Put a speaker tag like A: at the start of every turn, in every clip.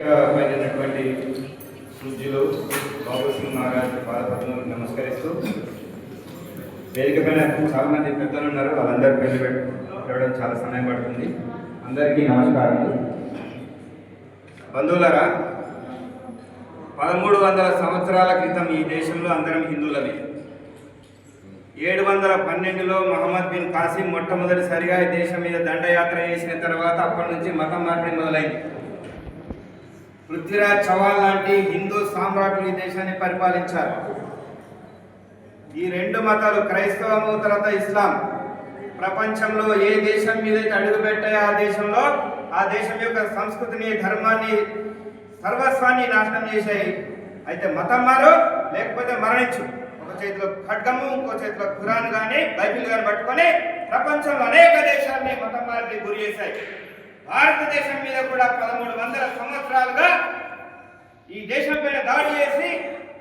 A: పైనటువంటి పూజ్యులు బాబు సింగ్ పాదపద్మలకు నమస్కరిస్తూ వేదిక పైన చాలా మంది పెద్దలు ఉన్నారు వాళ్ళందరూ పెళ్ళి పెట్టడం చాలా సమయం పడుతుంది. అందరికీ నమస్కారములు. బంధువులరా పదమూడు వందల సంవత్సరాల క్రితం ఈ దేశంలో అందరం హిందువులమే. ఏడు వందల పన్నెండులో మహమ్మద్ బిన్ కాసిం మొట్టమొదటిసారిగా ఈ దేశం మీద దండయాత్ర చేసిన తర్వాత అప్పటి నుంచి మతం మార్పిడి మొదలైంది. పృథ్వీరాజ్ చౌహాన్ లాంటి హిందూ సామ్రాట్లు ఈ దేశాన్ని పరిపాలించారు. ఈ రెండు మతాలు క్రైస్తవము తర్వాత ఇస్లాం. ప్రపంచంలో ఏ దేశం మీద అయితే అడుగు పెట్టాయో ఆ దేశంలో ఆ దేశం యొక్క సంస్కృతిని ధర్మాన్ని సర్వస్వాన్ని నాశనం చేశాయి. అయితే మతం మారు లేకపోతే మరణించు. ఒక చేతిలో ఖడ్గము ఇంకో చేతిలో ఖురాన్ కానీ బైబిల్ కానీ పట్టుకొని ప్రపంచంలో అనేక దేశాన్ని మతం మారికి గురి చేశాయి. భారతదేశం మీద కూడా పదమూడు వందల సంవత్సరాలుగా ఈ దేశం పైన దాడి చేసి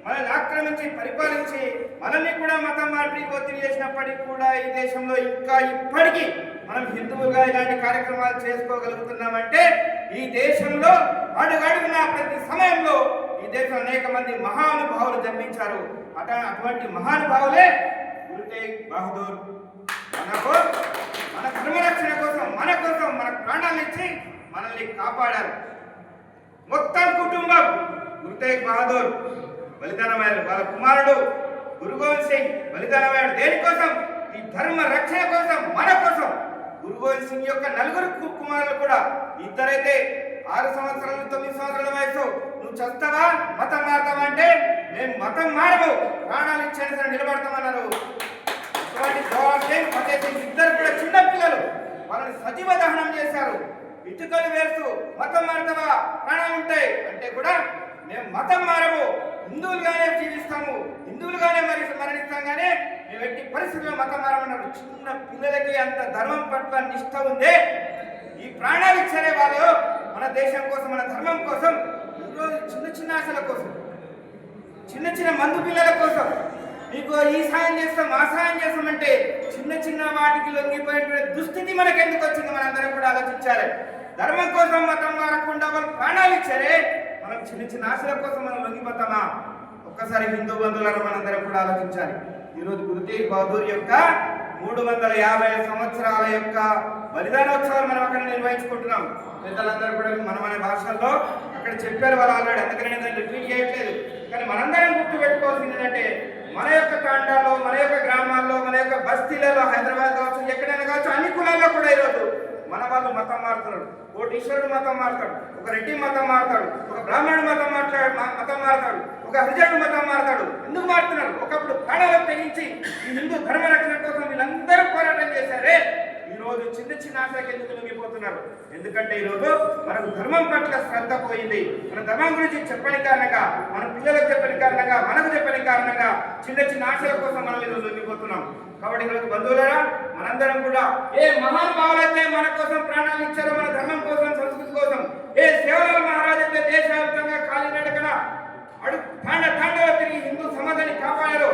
A: మనల్ని ఆక్రమించి పరిపాలించి మనల్ని కూడా మతం మార్పిడికి ఒత్తిడి చేసినప్పటికీ కూడా ఈ దేశంలో ఇంకా ఇప్పటికీ మనం హిందువులుగా ఇలాంటి కార్యక్రమాలు చేసుకోగలుగుతున్నామంటే ఈ దేశంలో అడుగడుగున ప్రతి సమయంలో ఈ దేశంలో అనేక మంది మహానుభావులు జన్మించారు. అట అటువంటి మహానుభావులే గురు తేగ్ బహదూర్ మనకు మన ధర్మరక్షణ కోసం మన కోసం మన ప్రాణాలు ఇచ్చి మనల్ని కాపాడారు. మొత్తం కుటుంబం గురు తేగ్ బహదూర్ బలిదానమైన వాళ్ళ కుమారుడు గురు గోవింద్ సింగ్ బలిదానమైన దేనికోసం ఈ ధర్మ రక్షణ కోసం మన కోసం. గురు గోవింద్ సింగ్ యొక్క నలుగురు కు- కుమారులు కూడా ఇద్దరైతే ఆరు సంవత్సరాలు తొమ్మిది సంవత్సరాల వయసు. నువ్వు చస్తావా? మతం మారుతావా అంటే మేము మతం మారము. ప్రాణాలు ఇచ్చేది నిలబడతామన్నారు. అటువంటి జవాబ్ ఇద్దరు కూడా చిన్న పిల్లలు. వాళ్ళని సజీవ దహనం చేశారు. ఇటుకలు వేస్తూ మతం మారుతావా? ప్రాణాలు ఉంటాయి. అంటే కూడా మేము మతం మారము. హిందువులుగానే జీవిస్తాము. హిందువులుగానే మరి మరణిస్తాం కానీ మేము ఎట్టి పరిస్థితుల్లో మతం మారమన్నారు. చిన్న పిల్లలకి అంత ధర్మం పట్ల నిష్ట ఉంది. ఈ ప్రాణాలు ఇచ్చారే వాళ్ళు మన దేశం కోసం మన ధర్మం కోసం. ఈరోజు చిన్న చిన్న ఆశల కోసం చిన్న చిన్న మందు పిల్లల కోసం ఇదిగో ఈ సాయం చేస్తాం ఆ సాయం చేస్తామంటే చిన్న చిన్న వాటికి లొంగిపోయినటువంటి దుస్థితి మనకు ఎందుకు వచ్చింది మనందరం కూడా ఆలోచించాలి. ధర్మం కోసం మతం మారకుండా వాళ్ళు ప్రాణాలు ఇచ్చారే? మనం చిన్న చిన్న ఆశల కోసం మనం లొంగిపోతామా? ఒక్కసారి హిందూ బంధువులను మనందరం కూడా ఆలోచించాలి. ఈరోజు గురు తేగ్ బహదూర్ యొక్క మూడు వందల యాభై సంవత్సరాల యొక్క బలిదానోత్సవాలు మనం అక్కడ నిర్వహించుకుంటున్నాం. పెద్దలందరూ కూడా మన మన భాషల్లో అక్కడ చెప్పారు వాళ్ళు ఆల్రెడీ అందుకని నేను దాన్ని రిపీట్ చేయట్లేదు. కానీ మనందరం గుర్తు పెట్టుకోవాల్సింది ఏంటంటే మన యొక్క తాండాల్లో మన యొక్క గ్రామాల్లో మన యొక్క బస్తీలలో హైదరాబాద్ కావచ్చు ఎక్కడైనా కావచ్చు అన్ని కులాల్లో కూడా ఈరోజు మన వాళ్ళు మతం మారుతున్నాడు ఓ ఈశ్వరుడు మతం మారుతాడు ఒక రెడ్డి మతం మారుతాడు ఒక బ్రాహ్మణుడు మతం మతం మారుతాడు. ఒక హరిజనుడు మతం మారుతాడు. ఎందుకు మారుతున్నాడు ఒకప్పుడు ప్రాణాలు తెగించి ఈ హిందూ ధర్మ రక్షణ కోసం వీళ్ళందరూ పోరాటం చేశారే. ఈ రోజు చిన్న చిన్న ఆశలకు ఎందుకు లొంగిపోతున్నారు? ఎందుకంటే ఈ రోజు మనకు ధర్మం పట్ల శ్రద్ధ పోయింది. మన ధర్మం గురించి చెప్పని కారణంగా మన పిల్లలకు చెప్పని కారణంగా మనకు చెప్పని కారణంగా చిన్న చిన్న ఆశల కోసం మనం ఈరోజు లొంగిపోతున్నాం. కాబట్టి ఈరోజు బంధువులరా మనందరం కూడా ఏ మహానుభావులైతే మన కోసం ప్రాణాలు ఇచ్చారో మన ధర్మం కోసం సంస్కృతి కోసం ఏ సేవల మహారాజు అయితే దేశవ్యాప్తంగా కాలినడకన అడుగు తాండ తాండలో తిరిగి హిందూ సమాజాన్ని కాపాడారు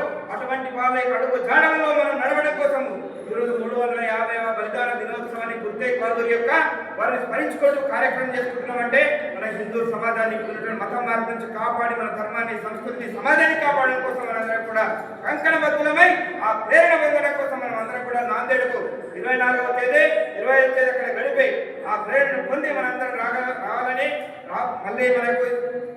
A: అటువంటి వాళ్ళ యొక్క అడుగు జాడంలో మనం నడవడం కోసం ఈరోజు మూడు వందల యాభై బలిదాన దినోత్సవాన్ని గుర్తే బహదూర్ యొక్క వారిని స్మరించుకుంటూ కార్యక్రమం చేసుకుంటున్నామంటే మన హిందూ సమాజాన్ని ఉన్నటువంటి మతం మార్పు నుంచి కాపాడి మన ధర్మాన్ని సంస్కృతిని సమాజాన్ని కాపాడడం కోసం మనందరం కూడా కంకణబద్ధులమై ఆ ప్రేరణ పొందడం కోసం మనం అందరం కూడా నాందేడుకు ఇరవై నాలుగవ తేదీ ఇరవై ఐదు తేదీ అక్కడ గడిపి ఆ ప్రేరణ పొంది మనందరం రాగ మళ్ళీ మనకు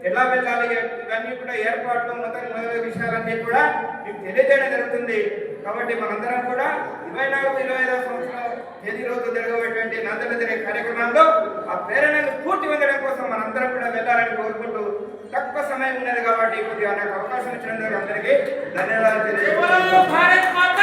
A: ఎలా వెళ్ళాలి? ఇవన్నీ కూడా ఏర్పాట్లు మొత్తం మొదలైన విషయాలన్నీ కూడా మీకు తెలియజేయడం జరుగుతుంది. కాబట్టి మనందరం కూడా ఇరవై నాలుగు ఇరవై ఐదవ సంవత్సరం తేదీ రోజు జరగబడేటువంటి నందన జరిగే కార్యక్రమంలో ఆ ప్రేరణను పూర్తి పొందడం కోసం మనందరం కూడా వెళ్ళాలని కోరుకుంటూ తక్కువ సమయం ఉన్నది కాబట్టి కొద్దిగా నాకు అవకాశం ఇచ్చినందుకు అందరికీ ధన్యవాదాలు
B: తెలియజేస్తాను